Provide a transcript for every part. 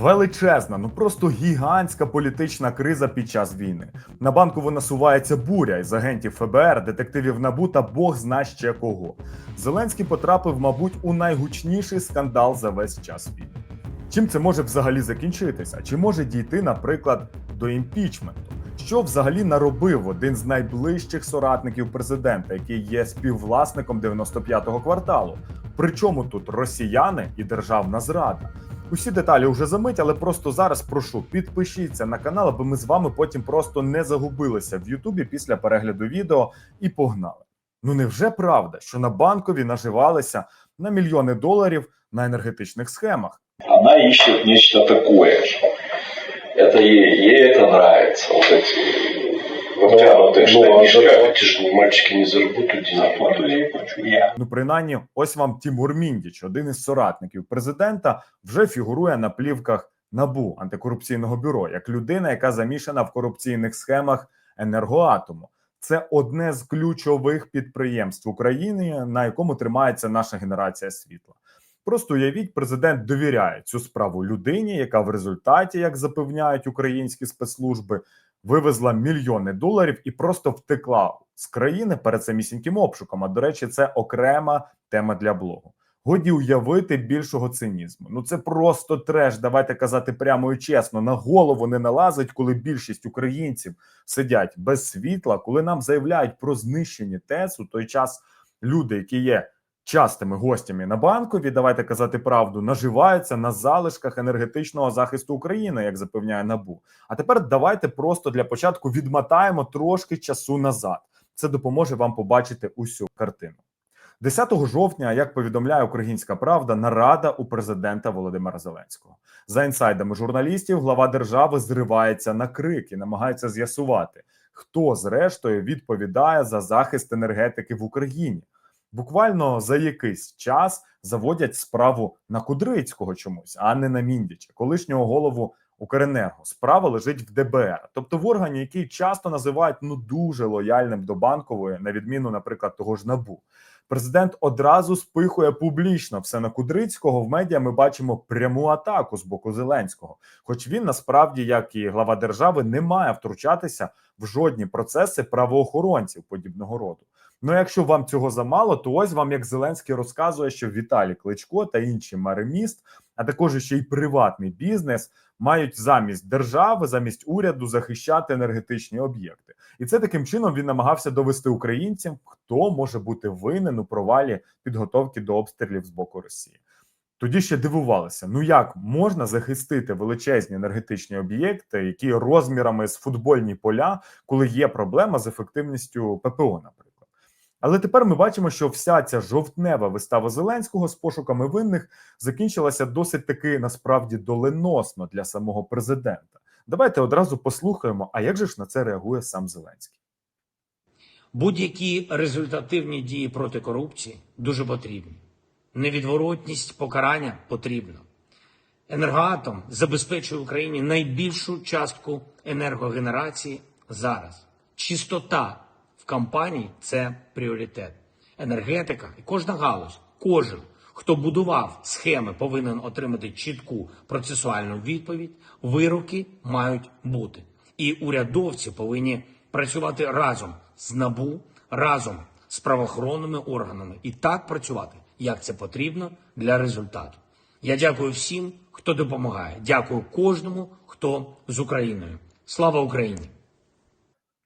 Величезна, ну просто гігантська політична криза під час війни. На банкову насувається буря із агентів ФБР, детективів НАБУ та Бог зна ще кого. Зеленський потрапив, мабуть, у найгучніший скандал за весь час війни. Чим це може взагалі закінчитися? Чи може дійти, наприклад, до імпічменту? Що взагалі наробив один з найближчих соратників президента, який є співвласником 95-го кварталу? Причому тут росіяни і державна зрада? Усі деталі вже замить, але просто зараз прошу підпишіться на канал, аби ми з вами потім просто не загубилися в Ютубі після перегляду відео і погнали. Ну невже правда, що на банкові наживалися на мільйони доларів на енергетичних схемах? она ищет нечто такое. Это ей, ей это нравится. Вот эти втянутые штанишки. эти же не мальчики не заработают денег. Я. Ну, принаймні, ось вам Тімур Міндіч, один із соратників президента, вже фігурує на плівках НАБУ антикорупційного бюро як людина, яка замішана в корупційних схемах енергоатому. Це одне з ключових підприємств України, на якому тримається наша генерація світла. Просто уявіть, президент довіряє цю справу людині, яка в результаті, як запевняють українські спецслужби, вивезла мільйони доларів і просто втекла з країни перед самісіньким обшуком. А до речі, це окрема тема для блогу. Годі уявити більшого цинізму. Ну це просто треш. Давайте казати прямо і чесно. На голову не налазить, коли більшість українців сидять без світла, коли нам заявляють про знищення ТЕЦ у той час люди, які є частими гостями на банкові, давайте казати правду, наживаються на залишках енергетичного захисту України, як запевняє НАБУ. А тепер давайте просто для початку відмотаємо трошки часу назад. Це допоможе вам побачити усю картину. 10 жовтня, як повідомляє Українська Правда, нарада у президента Володимира Зеленського. За інсайдами журналістів, глава держави зривається на крик і намагається з'ясувати, хто зрештою відповідає за захист енергетики в Україні. Буквально за якийсь час заводять справу на Кудрицького чомусь, а не на Міндіча, колишнього голову Укренерго. Справа лежить в ДБР, тобто в органі, який часто називають ну дуже лояльним до банкової, на відміну, наприклад, того ж набу. Президент одразу спихує публічно все на Кудрицького. В медіа ми бачимо пряму атаку з боку Зеленського. Хоч він насправді, як і глава держави, не має втручатися в жодні процеси правоохоронців подібного роду. Ну, якщо вам цього замало, то ось вам як Зеленський розказує, що Віталій Кличко та інші мери міст, а також ще й приватний бізнес, мають замість держави, замість уряду захищати енергетичні об'єкти. І це таким чином він намагався довести українцям, хто може бути винен у провалі підготовки до обстрілів з боку Росії. Тоді ще дивувалися: ну як можна захистити величезні енергетичні об'єкти, які розмірами з футбольні поля, коли є проблема з ефективністю ППО, наприклад. Але тепер ми бачимо, що вся ця жовтнева вистава Зеленського з пошуками винних закінчилася досить таки насправді доленосно для самого президента. Давайте одразу послухаємо, а як же ж на це реагує сам Зеленський. Будь-які результативні дії проти корупції дуже потрібні. Невідворотність покарання потрібна. Енергоатом забезпечує Україні найбільшу частку енергогенерації зараз. Чистота в компанії це пріоритет. Енергетика і кожна галузь, кожен, хто будував схеми, повинен отримати чітку процесуальну відповідь. Вироки мають бути. І урядовці повинні працювати разом з НАБУ, разом з правоохоронними органами і так працювати, як це потрібно для результату. Я дякую всім, хто допомагає. Дякую кожному, хто з Україною. Слава Україні!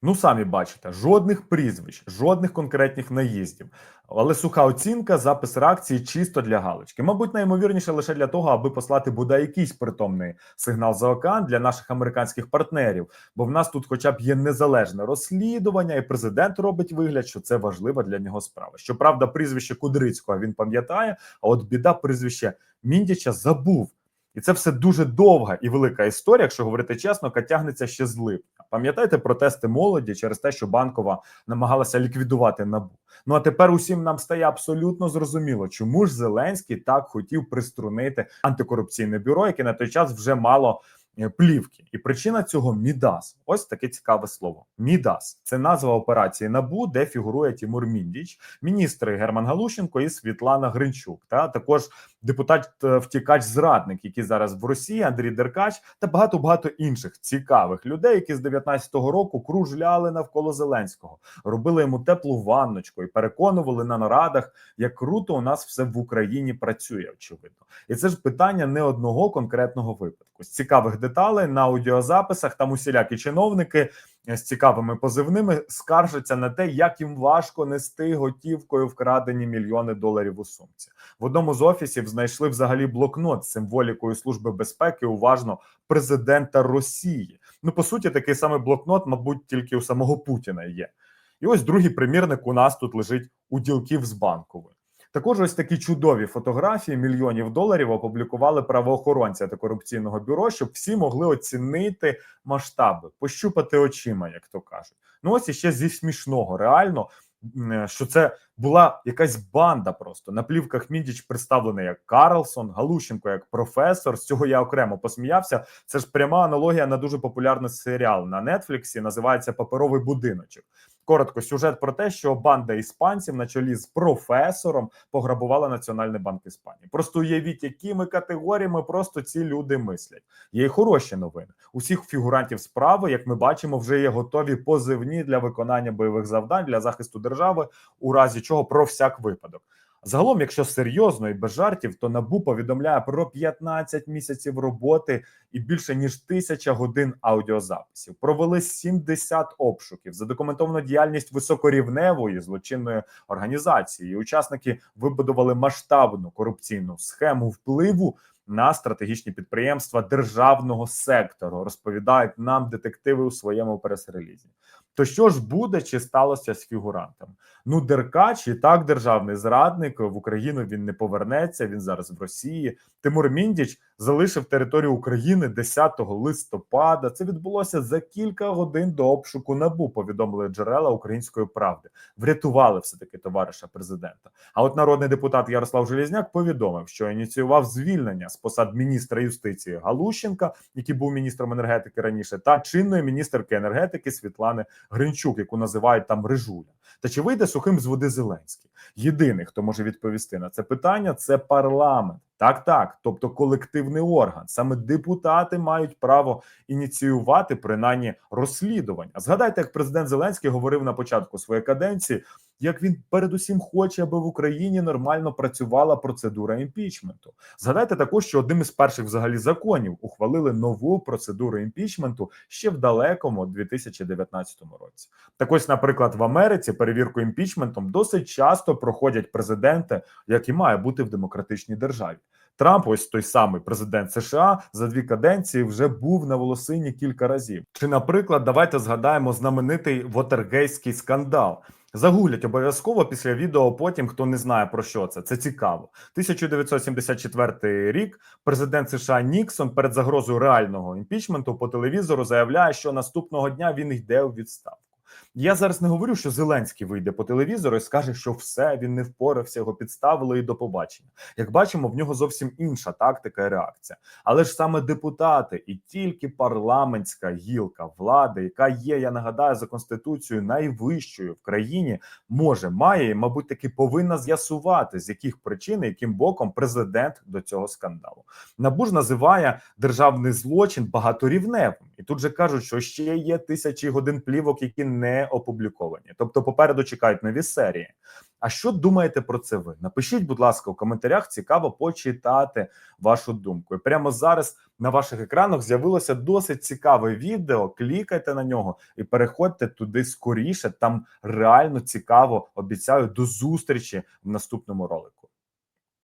Ну, самі бачите, жодних прізвищ, жодних конкретних наїздів. Але суха оцінка, запис реакції чисто для галочки. Мабуть, найімовірніше лише для того, аби послати бодай якийсь притомний сигнал за океан для наших американських партнерів. Бо в нас тут, хоча б є незалежне розслідування, і президент робить вигляд, що це важлива для нього справа. Щоправда, прізвище Кудрицького він пам'ятає, а от біда прізвище Міндіча забув. І це все дуже довга і велика історія, якщо говорити чесно, яка тягнеться ще з липня. Пам'ятаєте протести молоді через те, що банкова намагалася ліквідувати набу. Ну а тепер усім нам стає абсолютно зрозуміло, чому ж Зеленський так хотів приструнити антикорупційне бюро, яке на той час вже мало е, плівки. І причина цього Мідас. Ось таке цікаве слово. Мідас це назва операції НАБУ, де фігурує Тімур Міндіч, міністри Герман Галущенко і Світлана Гринчук. Та також депутат е, втікач зрадник, який зараз в Росії, Андрій Деркач, та багато багато інших цікавих людей, які з 19-го року кружляли навколо Зеленського, робили йому теплу ванночку і переконували на нарадах, як круто у нас все в Україні працює. Очевидно, і це ж питання не одного конкретного випадку. З цікавих деталей на аудіозаписах там усілякі чиновники з цікавими позивними скаржаться на те, як їм важко нести готівкою вкрадені мільйони доларів у сумці. В одному з офісів знайшли взагалі блокнот з символікою служби безпеки. Уважно президента Росії. Ну по суті, такий самий блокнот, мабуть, тільки у самого Путіна є. І ось другий примірник у нас тут лежить у ділків з банкової. Також ось такі чудові фотографії мільйонів доларів опублікували правоохоронці антикорупційного бюро, щоб всі могли оцінити масштаби, пощупати очима, як то кажуть. Ну ось іще зі смішного, реально, е, що це була якась банда. Просто на плівках Міндіч представлений як Карлсон, Галущенко як професор. З цього я окремо посміявся. Це ж пряма аналогія на дуже популярний серіал на Нетфліксі. Називається Паперовий будиночок. Коротко, сюжет про те, що банда іспанців на чолі з професором пограбувала Національний банк Іспанії. Просто уявіть, якими категоріями просто ці люди мислять. Є й хороші новини. Усіх фігурантів справи, як ми бачимо, вже є готові позивні для виконання бойових завдань для захисту держави, у разі чого про всяк випадок. Загалом, якщо серйозно і без жартів, то набу повідомляє про 15 місяців роботи і більше ніж тисяча годин аудіозаписів. Провели 70 обшуків, задокументовано діяльність високорівневої злочинної організації. Учасники вибудували масштабну корупційну схему впливу на стратегічні підприємства державного сектору. Розповідають нам детективи у своєму прес-релізі. То що ж буде, чи сталося з фігурантом? Ну, Деркач і так державний зрадник в Україну він не повернеться. Він зараз в Росії. Тимур Міндіч залишив територію України 10 листопада. Це відбулося за кілька годин до обшуку набу. Повідомили джерела української правди. Врятували все таки товариша президента. А от народний депутат Ярослав Желізняк повідомив, що ініціював звільнення з посад міністра юстиції Галущенка, який був міністром енергетики раніше, та чинної міністерки енергетики Світлани Гринчук, яку називають там Рижуля. Та чи вийде сухим з води Зеленський? Єдиний, хто може відповісти на це питання, це парламент. Так, так, тобто колективний орган. Саме депутати мають право ініціювати принаймні розслідування. Згадайте, як президент Зеленський говорив на початку своєї каденції, як він передусім хоче, аби в Україні нормально працювала процедура імпічменту. Згадайте також, що одним із перших взагалі законів ухвалили нову процедуру імпічменту ще в далекому 2019 році. Так ось, наприклад, в Америці перевірку імпічментом досить часто проходять президенти, як і має бути в демократичній державі. Трамп, ось той самий президент США, за дві каденції вже був на волосині кілька разів. Чи, наприклад, давайте згадаємо знаменитий Вотергейський скандал. Загуглять обов'язково після відео. Потім хто не знає про що це. Це цікаво. 1974 рік. Президент США Ніксон перед загрозою реального імпічменту по телевізору заявляє, що наступного дня він йде у відставку. Я зараз не говорю, що Зеленський вийде по телевізору і скаже, що все він не впорався, його підставили і до побачення. Як бачимо, в нього зовсім інша тактика і реакція. Але ж саме депутати і тільки парламентська гілка влади, яка є, я нагадаю, за конституцією найвищою в країні, може, має і, мабуть, таки повинна з'ясувати, з яких причин, яким боком президент до цього скандалу. Набу ж називає державний злочин багаторівневим, і тут же кажуть, що ще є тисячі годин плівок, які не опубліковані. Тобто, попереду чекають нові серії. А що думаєте про це ви? Напишіть, будь ласка, у коментарях. Цікаво почитати вашу думку. І прямо зараз на ваших екранах з'явилося досить цікаве відео. Клікайте на нього і переходьте туди скоріше. Там реально цікаво. Обіцяю до зустрічі в наступному ролику.